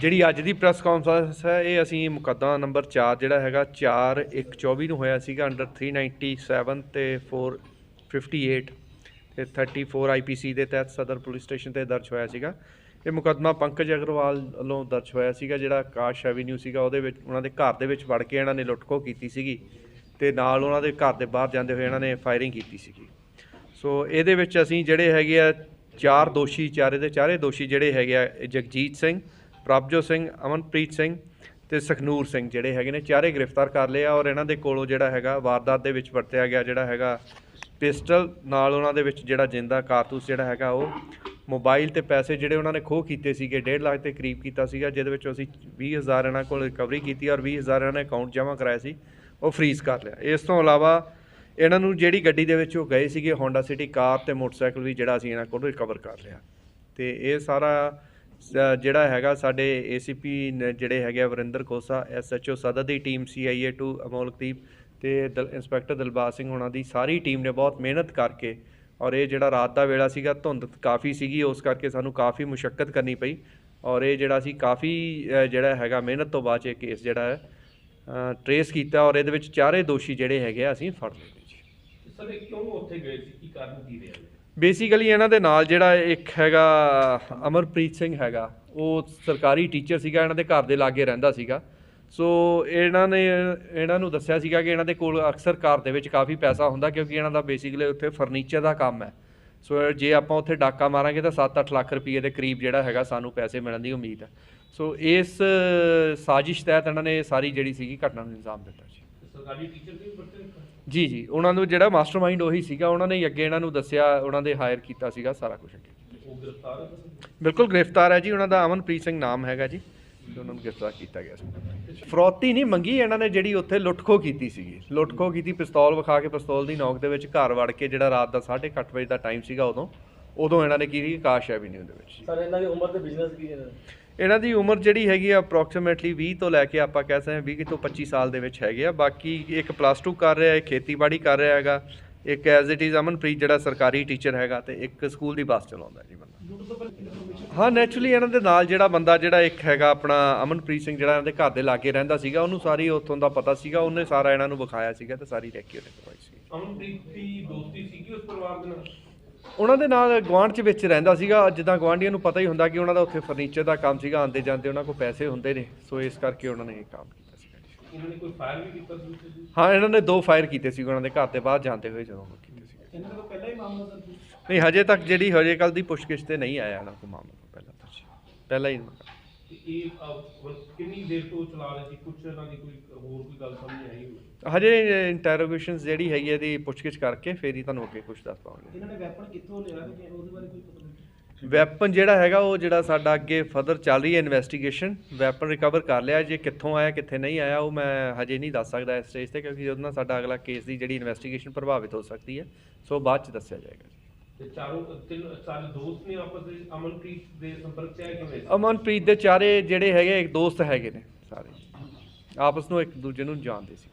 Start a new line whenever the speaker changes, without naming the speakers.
ਜਿਹੜੀ ਅੱਜ ਦੀ press conference ਹੈ, ਇਹ ਅਸੀਂ ਮੁਕੱਦਮਾ ਨੰਬਰ 4 ਜਿਹੜਾ ਹੈਗਾ 4 1 24 ਨੂੰ ਹੋਇਆ ਸੀਗਾ ਅੰਡਰ 397 ਤੇ 458 ਤੇ 34 ਆਈਪੀਸੀ ਦੇ ਤਹਿਤ ਸਦਰ ਪੁਲਿਸ ਸਟੇਸ਼ਨ ਤੇ ਦਰਜ ਹੋਇਆ ਸੀਗਾ। ਇਹ ਮੁਕੱਦਮਾ ਪੰਕਜ ਅਗਰਵਾਲ ਵੱਲੋਂ ਦਰਜ ਹੋਇਆ ਸੀਗਾ, ਜਿਹੜਾ ਕਾਸ਼ ਐਵੀਨਿਊ ਸੀਗਾ, ਉਹਦੇ ਵਿੱਚ ਉਹਨਾਂ ਦੇ ਘਰ ਦੇ ਵਿੱਚ ਵੜ ਕੇ ਇਹਨਾਂ ਨੇ ਲੁੱਟਖੋ ਕੀਤੀ ਸੀਗੀ ਤੇ ਨਾਲ ਉਹਨਾਂ ਦੇ ਘਰ ਦੇ ਬਾਹਰ ਜਾਂਦੇ ਹੋਏ ਇਹਨਾਂ ਨੇ ਫਾਇਰਿੰਗ ਕੀਤੀ ਸੀਗੀ। ਸੋ ਇਹਦੇ ਵਿੱਚ ਅਸੀਂ ਜਿਹੜੇ ਹੈਗੇ ਆ, ਚਾਰ ਦੋਸ਼ੀ, ਚਾਰੇ ਦੇ ਚਾਰੇ ਦੋਸ਼ੀ ਜਿਹੜੇ ਹੈਗੇ ਆ, ਇਹ ਜਗਜੀਤ ਸਿੰਘ ਪ੍ਰਭਜੋਤ ਸਿੰਘ, ਅਮਨਪ੍ਰੀਤ ਸਿੰਘ ਤੇ ਸਖਨੂਰ ਸਿੰਘ ਜਿਹੜੇ ਹੈਗੇ ਨੇ, ਚਾਰੇ ਗ੍ਰਿਫਤਾਰ ਕਰ ਲਏ ਆ ਔਰ ਇਹਨਾਂ ਦੇ ਕੋਲੋਂ ਜਿਹੜਾ ਹੈਗਾ ਵਾਰਦਾਤ ਦੇ ਵਿੱਚ ਵਰਤਿਆ ਗਿਆ ਜਿਹੜਾ ਹੈਗਾ ਪਿਸਟਲ ਨਾਲ ਉਹਨਾਂ ਦੇ ਵਿੱਚ ਜਿਹੜਾ ਜਿੰਦਾ ਕਾਰਤੂਸ ਜਿਹੜਾ ਹੈਗਾ ਉਹ ਮੋਬਾਈਲ ਤੇ ਪੈਸੇ ਜਿਹੜੇ ਉਹਨਾਂ ਨੇ ਖੋਹ ਕੀਤੇ ਸੀਗੇ 1.5 ਲੱਖ ਦੇ ਕਰੀਬ ਕੀਤਾ ਸੀਗਾ, ਜਿਹਦੇ ਵਿੱਚ ਅਸੀਂ 20000 ਇਹਨਾਂ ਕੋਲ ਰਿਕਵਰੀ ਕੀਤੀ ਔਰ 20000 ਇਹਨਾਂ ਨੇ ਅਕਾਊਂਟ ਜਮ੍ਹਾਂ ਕਰਾਇਆ ਸੀ, ਉਹ ਫ੍ਰੀਜ਼ ਕਰ ਲਿਆ। ਇਸ ਤੋਂ ਇਲਾਵਾ ਇਹਨਾਂ ਨੂੰ ਜਿਹੜੀ ਗੱਡੀ ਦੇ ਵਿੱਚ ਉਹ ਗਏ ਸੀਗੇ ਹੋਂਡਾ ਸਿਟੀ ਕਾਰ ਤੇ ਮੋਟਰਸਾਈਕਲ ਵੀ ਜਿਹੜਾ ਅਸੀਂ ਇਹਨਾਂ ਕੋਲ ਰਿਕਵਰ ਕਰ ਲਿਆ। ਤੇ ਇਹ ਸਾਰਾ ਜਿਹੜਾ ਹੈਗਾ ਸਾਡੇ ਏਸੀਪੀ ਜਿਹੜੇ ਹੈਗੇ ਆ ਵਰਿੰਦਰ ਕੋਸਾ ਐਸਐਚਓ ਸਦਰ ਦੀ ਟੀਮ ਸੀਆਈਏ 2 ਅਮੋਲਕਦੀਪ ਤੇ ਦਲ- ਇੰਸਪੈਕਟਰ ਦਿਲਬਾਗ ਸਿੰਘ ਹੋਣਾ ਦੀ ਸਾਰੀ ਟੀਮ ਨੇ ਬਹੁਤ ਮਿਹਨਤ ਕਰਕੇ ਔਰ ਇਹ ਜਿਹੜਾ ਰਾਤ ਦਾ ਵੇਲਾ ਸੀਗਾ, ਧੁੰਦ ਕਾਫੀ ਸੀਗੀ, ਉਸ ਕਰਕੇ ਸਾਨੂੰ ਕਾਫੀ ਮੁਸ਼ਕਲ ਕਰਨੀ ਪਈ ਔਰ ਇਹ ਜਿਹੜਾ ਸੀ ਕਾਫੀ ਜਿਹੜਾ ਹੈਗਾ ਮਿਹਨਤ ਤੋਂ ਬਾਅਦ 'ਚ ਇਹ ਕੇਸ ਜਿਹੜਾ ਹੈ ਟਰੇਸ ਕੀਤਾ ਔਰ ਇਹਦੇ ਵਿੱਚ ਚਾਰੇ ਦੋਸ਼ੀ ਜਿਹੜੇ ਹੈਗੇ ਆ, ਅਸੀਂ ਫੜ ਲਏ ਜੀ।
ਸਰ, ਇਹ ਕਿਉਂ ਉੱਥੇ ਗਏ ਸੀ? ਕੀ ਕਾਰਨ ਕੀ ਰਿਹਾ?
ਬੇਸਿਕਲੀ ਇਹਨਾਂ ਦੇ ਨਾਲ ਜਿਹੜਾ ਇੱਕ ਹੈਗਾ ਅਮਰਪ੍ਰੀਤ ਸਿੰਘ ਹੈਗਾ, ਉਹ ਸਰਕਾਰੀ ਟੀਚਰ ਸੀਗਾ, ਇਹਨਾਂ ਦੇ ਘਰ ਦੇ ਲਾਗੇ ਰਹਿੰਦਾ ਸੀਗਾ। ਸੋ ਇਹਨਾਂ ਨੇ, ਇਹਨਾਂ ਨੂੰ ਦੱਸਿਆ ਸੀਗਾ ਕਿ ਇਹਨਾਂ ਦੇ ਕੋਲ ਅਕਸਰ ਘਰ ਦੇ ਵਿੱਚ ਕਾਫੀ ਪੈਸਾ ਹੁੰਦਾ ਕਿਉਂਕਿ ਇਹਨਾਂ ਦਾ ਬੇਸਿਕਲੀ ਉੱਥੇ ਫਰਨੀਚਰ ਦਾ ਕੰਮ ਹੈ। ਸੋ ਜੇ ਆਪਾਂ ਉੱਥੇ ਡਾਕਾ ਮਾਰਾਂਗੇ ਤਾਂ 7-8 ਲੱਖ ਰੁਪਏ ਦੇ ਕਰੀਬ ਜਿਹੜਾ ਹੈਗਾ ਸਾਨੂੰ ਪੈਸੇ ਮਿਲਣ ਦੀ ਉਮੀਦ ਹੈ। ਸੋ ਇਸ ਸਾਜ਼ਿਸ਼ ਤਹਿਤ ਇਹਨਾਂ ਨੇ ਸਾਰੀ ਜਿਹੜੀ ਸੀਗੀ ਘਟਨਾ ਨੂੰ ਅੰਜਾਮ ਦਿੱਤਾ ਜੀ।
ਸਰਕਾਰੀ ਟੀਚਰ ਵੀ ਵਰਤੇ
ਜੀ ਜੀ। ਉਹਨਾਂ ਨੂੰ ਜਿਹੜਾ ਮਾਸਟਰਮਾਈਂਡ ਉਹੀ ਸੀਗਾ ਉਹਨਾਂ ਨੇ ਹੀ ਅੱਗੇ ਇਹਨਾਂ ਨੂੰ ਦੱਸਿਆ ਉਹਨਾਂ ਦੇ ਹਾਇਰ ਕੀਤਾ ਸੀਗਾ ਸਾਰਾ ਕੁਝ ਅੱਗੇ।
ਉਹ ਗ੍ਰਿਫਤਾਰ ਹੈ ਸਰ
ਬਿਲਕੁਲ ਗ੍ਰਿਫਤਾਰ ਹੈ ਜੀ ਉਹਨਾਂ ਦਾ ਅਮਨਪ੍ਰੀਤ ਸਿੰਘ ਨਾਮ ਹੈਗਾ ਜੀ ਤੇ ਉਹਨਾਂ ਨੂੰ ਗ੍ਰਿਫਤਾਰ ਕੀਤਾ ਗਿਆ ਸੀ। ਫਰੌਤੀ ਨਹੀਂ ਮੰਗੀ ਇਹਨਾਂ ਨੇ ਜਿਹੜੀ ਉੱਥੇ ਲੁੱਟਖੋ ਕੀਤੀ ਸੀਗੀ। ਲੁੱਟਖੋ ਕੀਤੀ ਪਿਸਤੌਲ ਵਿਖਾ ਕੇ ਪਿਸਤੌਲ ਦੀ ਨੋਕ ਦੇ ਵਿੱਚ ਘਰ ਵੜ ਕੇ ਜਿਹੜਾ ਰਾਤ ਦਾ 8:30 ਵਜੇ ਦਾ ਟਾਈਮ ਸੀਗਾ ਉਦੋਂ ਉਦੋਂ ਇਹਨਾਂ ਨੇ ਕੀਤੀ ਆਕਾਸ਼ ਐਵੀਨਿਊ ਦੇ ਵਿੱਚ।
ਸਰ ਇਹਨਾਂ ਦੀ ਉਮਰ ਤੇ ਬਿਜ਼ਨਸ ਕੀ ਹੈ
ਇਹਨਾਂ ਦੀ ਉਮਰ ਜਿਹੜੀ ਹੈਗੀ ਆ ਅਪਰੋਕਸੀਮੇਟਲੀ 20 ਤੋਂ ਲੈ ਕੇ ਆਪਾਂ ਕਹਿ ਸਕਦੇ ਹਾਂ 20 ਤੋਂ 25 ਸਾਲ ਦੇ ਵਿੱਚ ਹੈਗੇ ਆ। ਬਾਕੀ ਇੱਕ ਪਲੱਸ 2 ਕਰ ਰਿਹਾ ਹੈ ਖੇਤੀਬਾੜੀ ਕਰ ਰਿਹਾ ਹੈਗਾ, ਇੱਕ ਐਜ਼ ਇਟ ਇਜ਼ ਅਮਨਪ੍ਰੀਤ ਜਿਹੜਾ ਸਰਕਾਰੀ ਟੀਚਰ ਹੈਗਾ ਤੇ ਇੱਕ ਸਕੂਲ ਦੀ ਬੱਸ ਚਲਾਉਂਦਾ ਜੀ ਬੰਦਾ। ਹਾਂ ਨੈਚੁਰਲੀ ਇਹਨਾਂ ਦੇ ਨਾਲ ਜਿਹੜਾ ਬੰਦਾ ਜਿਹੜਾ ਇੱਕ ਹੈਗਾ ਆਪਣਾ ਅਮਨਪ੍ਰੀਤ ਸਿੰਘ ਜਿਹੜਾ ਇਹਨਾਂ ਦੇ ਘਰ ਦੇ ਲਾਗੇ ਰਹਿੰਦਾ ਸੀਗਾ, ਉਹਨੂੰ ਸਾਰੀ ਉੱਥੋਂ ਦਾ ਪਤਾ ਸੀਗਾ, ਉਹਨੇ ਸਾਰਾ ਇਹਨਾਂ ਨੂੰ ਵਿਖਾਇਆ ਸੀਗਾ ਤੇ ਸਾਰੀ ਰੈਕੀ ਉਹਨੇ ਕਰਵਾਈ ਸੀ
ਅਮਨਪ੍ਰੀਤ ਦੀ ਦੋਸਤੀ ਸੀਗੀ ਉਸ ਪਰਿਵਾਰ ਦੇ ਨਾਲ?
ਉਹਨਾਂ ਦੇ ਨਾਲ ਗੁਆਂਢ ਚ ਵਿੱਚ ਰਹਿੰਦਾ ਸੀਗਾ। ਜਿੱਦਾਂ ਗੁਆਂਢੀਆਂ ਨੂੰ ਪਤਾ ਹੀ ਹੁੰਦਾ ਕਿ ਉਹਨਾਂ ਦਾ ਉੱਥੇ ਫਰਨੀਚਰ ਦਾ ਕੰਮ ਸੀਗਾ ਆਉਂਦੇ ਜਾਂਦੇ ਉਹਨਾਂ ਕੋਲ ਪੈਸੇ ਹੁੰਦੇ ਨੇ। ਸੋ ਇਸ ਕਰਕੇ ਉਹਨਾਂ ਨੇ ਇਹ ਕੰਮ ਕੀਤਾ ਸੀਗਾ। ਜੀ।
ਇਹਨਾਂ ਨੇ ਕੋਈ ਫਾਇਰ ਵੀ ਕੀਤਾ ਸੀ ਉੱਥੇ? ਜੀ
ਹਾਂ ਇਹਨਾਂ ਨੇ ਦੋ ਫਾਇਰ ਕੀਤੇ ਸੀ ਉਹਨਾਂ ਦੇ ਘਰ ਦੇ ਬਾਹਰ ਜਾਂਦੇ ਹੋਏ ਜਦੋਂ ਉਹ ਕੀਤੇ ਸੀ
ਇਹਨਾਂ ਦਾ ਪਹਿਲਾਂ ਹੀ ਮਾਮਲਾ ਸਰ
ਨਹੀਂ ਹਜੇ ਤੱਕ ਜਿਹੜੀ ਹਜੇ ਕੱਲ ਦੀ ਪੁੱਛਗਿੱਛ ਤੇ ਨਹੀਂ ਆਇਆ ਇਹਨਾਂ ਕੋਲ ਮਾਮਲਾ ਪਹਿਲਾਂ ਤਾਂ ਜੀ ਪਹਿਲਾਂ ਹੀ
ਤੇ ਇਹ ਅਹ, ਬਸ ਕਿੰਨੀ ਦੇਰ ਤੋਂ ਚਲਾ ਰਹੇ ਸੀ? ਕੁਝ ਇਹਨਾਂ ਦੀ ਕੋਈ ਹੋਰ ਕੋਈ ਗੱਲ ਸਾਹਮਣੇ ਆਈ ਹੋਵੇ?
ਹਜੇ ਇੰਟਰੋਗੇਸ਼ਨਸ ਜਿਹੜੀ ਹੈਗੀ ਹੈ ਇਹਦੀ ਪੁੱਛਗਿੱਛ ਕਰਕੇ ਫੇਰ ਹੀ ਤੁਹਾਨੂੰ ਅੱਗੇ ਕੁਝ ਦੱਸ ਪਾਵਾਂਗੇ।
ਇਹਨਾਂ ਨੇ ਵੈਪਨ ਕਿੱਥੋਂ ਲਿਆ ਤੇ ਉਹਦੇ ਬਾਰੇ ਕੋਈ ਪਤਾ ਨਹੀਂ
ਵੈਪਨ ਜਿਹੜਾ ਹੈਗਾ ਉਹ ਜਿਹੜਾ ਸਾਡਾ ਅੱਗੇ ਫਰਦਰ ਚੱਲ ਰਹੀ ਹੈ ਇਨਵੈਸਟੀਗੇਸ਼ਨ ਵੈਪਨ ਰਿਕਵਰ ਕਰ ਲਿਆ। ਜੇ ਕਿੱਥੋਂ ਆਇਆ ਕਿੱਥੇ ਨਹੀਂ ਆਇਆ ਉਹ ਮੈਂ ਹਜੇ ਨਹੀਂ ਦੱਸ ਸਕਦਾ ਇਸ ਸਟੇਜ ਤੇ ਕਿਉਂਕਿ ਉਹਦੇ ਨਾਲ ਸਾਡਾ ਅਗਲਾ ਕੇਸ ਦੀ ਜਿਹੜੀ ਇਨਵੈਸਟੀਗੇਸ਼ਨ ਪ੍ਰਭਾਵਿਤ ਹੋ ਸਕਦੀ ਹੈ। ਸੋ ਬਾਅਦ ਚ ਦੱਸਿਆ ਜਾਏਗਾ।
ਤੇ ਚਾਰੋਂ ਤਿੰਨ ਚਾਰ ਦੋਸਤ ਨੇ ਆਪਸ ਵਿੱਚ ਅਮਨਪ੍ਰੀਤ ਦੇ ਸੰਪਰਕ ਚ ਆਏ ਕਿਵੇਂ
ਅਮਨਪ੍ਰੀਤ ਦੇ ਚਾਰੇ ਜਿਹੜੇ ਹੈਗੇ, ਇੱਕ ਦੋਸਤ ਹੈਗੇ ਨੇ ਸਾਰੇ। ਆਪਸ ਨੂੰ ਇੱਕ ਦੂਜੇ ਨੂੰ ਜਾਣਦੇ ਸੀ।